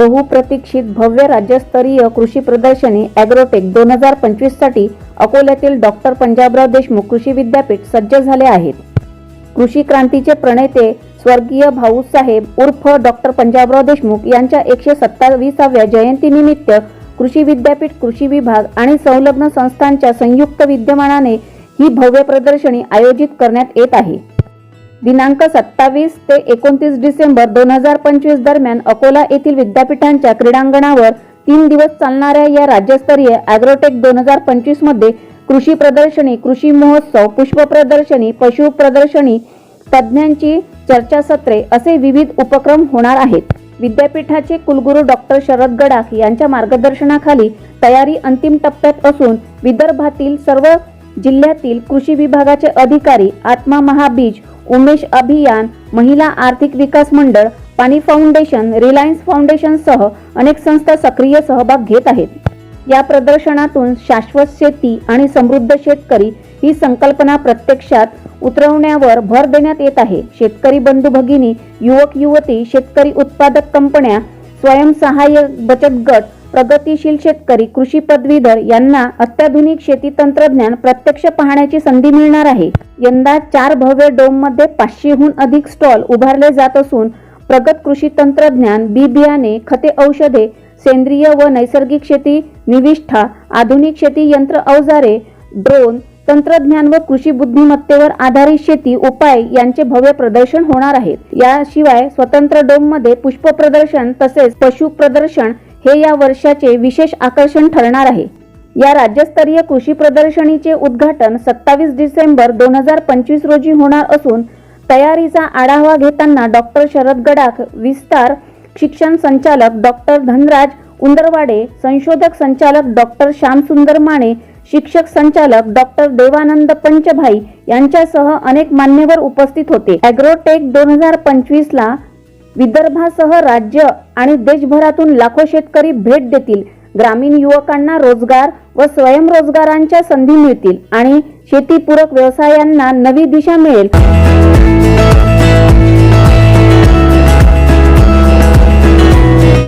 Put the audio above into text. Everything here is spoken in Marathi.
बहुप्रतीक्षित भव्य राज्यस्तरीय कृषी प्रदर्शनी ॲग्रोटेक दोन हजार पंचवीससाठी अकोल्यातील डॉक्टर पंजाबराव देशमुख कृषी विद्यापीठ सज्ज झाले आहेत. कृषी क्रांतीचे प्रणेते स्वर्गीय भाऊसाहेब उर्फ डॉक्टर पंजाबराव देशमुख यांच्या एकशे सत्तावीसाव्या जयंतीनिमित्त कृषी विद्यापीठ कृषी विभाग आणि संलग्न संस्थांच्या संयुक्त विद्यमानाने ही भव्य प्रदर्शनी आयोजित करण्यात येत आहे. दिनांक सत्तावीस ते एकोणतीस डिसेंबर दोन हजार पंचवीस दरम्यान अकोला येथील विद्यापीठांच्या क्रीडांगणावर तीन दिवस चालणाऱ्या या राज्यस्तरीय ॲग्रोटेक दोन हजार पंचवीसमध्ये कृषी प्रदर्शनी कृषी महोत्सव पुष्प प्रदर्शनी पशु प्रदर्शनी तज्ज्ञांची चर्चासत्रे असे विविध उपक्रम होणार आहेत. विद्यापीठाचे कुलगुरू डॉक्टर शरद गडाख यांच्या मार्गदर्शनाखाली तयारी अंतिम टप्प्यात असून विदर्भातील सर्व जिल्ह्यातील कृषी विभागाचे अधिकारी आत्मा महाबीज उमेश अभियान महिला आर्थिक विकास मंडळ पाणी फाउंडेशन रिलायन्स फाउंडेशन सह अनेक संस्था सक्रिय सहभाग घेत आहेत. या प्रदर्शनातून शाश्वत शेती आणि समृद्ध शेतकरी ही संकल्पना प्रत्यक्षात उतरवण्यावर भर देण्यात येत आहे. शेतकरी बंधू भगिनी युवक युवती शेतकरी उत्पादक कंपन्या स्वयंसहाय्य बचत गट प्रगतीशील शेतकरी कृषी पदवीधर यांना अत्याधुनिक शेती तंत्रज्ञान प्रत्यक्ष पाहण्याची संधी मिळणार आहे. यंदा चार भव्य डोममध्ये पाचशेहून अधिक स्टॉल उभारले जात असून प्रगत कृषी तंत्रज्ञान बी बियाणे खते औषधे सेंद्रिय व नैसर्गिक शेती निविष्ठा आधुनिक शेती यंत्र अवजारे ड्रोन तंत्रज्ञान व कृषी बुद्धिमत्तेवर आधारित शेती उपाय यांचे भव्य प्रदर्शन होणार आहेत याशिवाय स्वतंत्र डोममध्ये पुष्प प्रदर्शन तसेच पशु प्रदर्शन हे या वर्षाचे विशेष आकर्षण ठरणार आहे. या राज्यस्तरीय कृषी प्रदर्शनीचे उद्घाटन सत्तावीस डिसेंबर दोन हजार पंचवीस रोजी होणार असून तयारीचा आढावा घेताना डॉक्टर शरद गडाख विस्तार शिक्षण संचालक डॉक्टर धनराज उंदरवाडे संशोधक संचालक डॉक्टर श्यामसुंदर माने शिक्षक संचालक डॉक्टर देवानंद पंचभाई यांच्यासह अनेक मान्यवर उपस्थित होते. ॲग्रोटेक दोन हजार पंचवीसला विदर्भासह राज्य आणि देशभरातून लाखो शेतकरी भेट देतील. ग्रामीण युवकांना रोजगार व स्वयंरोजगारांच्या संधी मिळतील आणि शेतीपूरक व्यवसायांना नवी दिशा मिळेल.